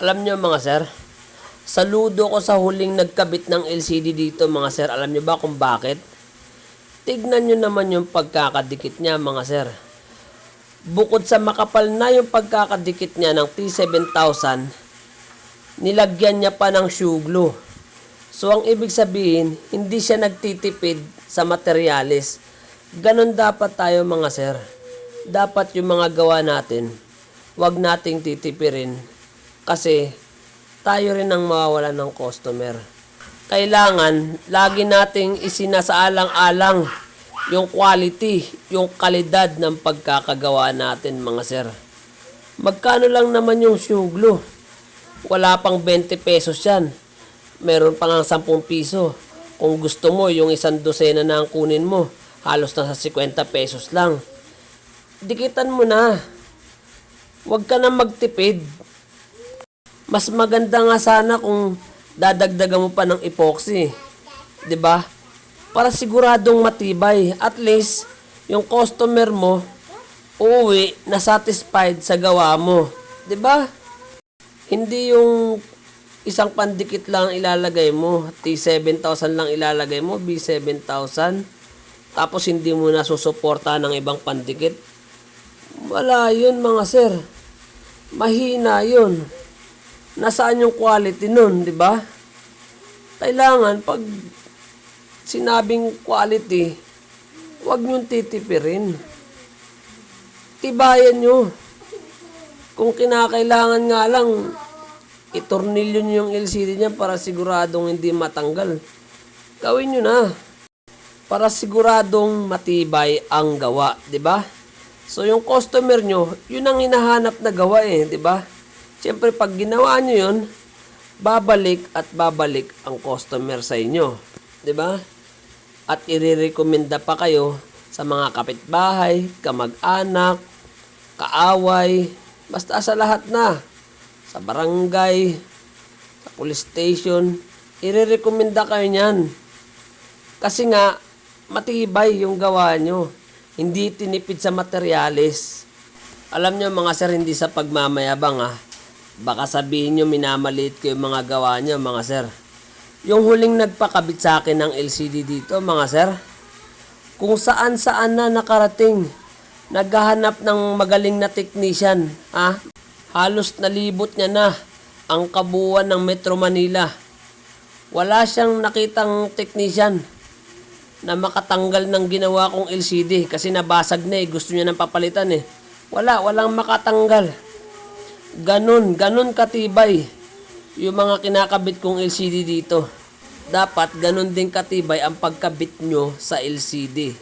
Alam nyo mga sir, saludo ko sa huling nagkabit ng LCD dito mga sir. Alam nyo ba kung bakit? Tignan nyo naman yung pagkakadikit niya mga sir. Bukod sa makapal na yung pagkakadikit niya ng T7000, nilagyan niya pa ng shoe glue. So ang ibig sabihin, hindi siya nagtitipid sa materyales. Ganon dapat tayo mga sir. Dapat yung mga gawa natin, wag nating titipirin. Kasi tayo rin ang mawawala ng customer. Kailangan lagi nating isinasaalang-alang yung quality, yung kalidad ng pagkakagawa natin mga sir. Magkano lang naman yung glue? Wala pang 20 pesos yan. Meron pa nga 10 piso. Kung gusto mo, yung isang dosena na ang kunin mo, halos na sa 50 pesos lang. Dikitan mo na. Huwag ka na magtipid. Mas maganda nga sana kung dadagdagan mo pa ng epoxy. 'Di ba? Para siguradong matibay. At least, yung customer mo, uuwi na satisfied sa gawa mo. 'Di ba? Hindi yung isang pandikit lang ilalagay mo, T7000 lang ilalagay mo, B7000. Tapos hindi mo na susuporta ng ibang pandikit. Wala yun mga sir. Mahina yun. Nasaan yung quality nun, di ba? Kailangan pag sinabing quality, huwag niyong titipirin. Tibayan nyo. Kung kinakailangan nga lang, itornilyo nyo yung LCD niya para siguradong hindi matanggal. Gawin nyo na. Para siguradong matibay ang gawa, di ba? So yung customer nyo, yun ang hinahanap na gawa eh, di ba? Siyempre pag ginawa nyo yun, babalik at babalik ang customer sa inyo, ba? At irerekomenda pa kayo sa mga kapitbahay, kamag-anak, kaaway, basta sa lahat na. Sa barangay, sa police station, irerekomenda kayo niyan. Kasi nga, matibay yung gawa nyo. Hindi tinipid sa materyales. Alam nyo mga sir, hindi sa pagmamayabang ah. Baka sabihin nyo minamaliit ko yung mga gawa nyo mga sir. Yung huling nagpakabit sa akin ng LCD dito mga sir, kung saan saan na nakarating, naghahanap ng magaling na technician. Ah, halos nalibot niya na ang kabuuan ng Metro Manila. Wala siyang nakitang technician na makatanggal ng ginawa kong LCD kasi nabasag na eh. Gusto niya ng papalitan eh. Wala, walang makatanggal. Ganun, ganun katibay yung mga kinakabit kong LCD dito. Dapat ganun din katibay ang pagkabit nyo sa LCD.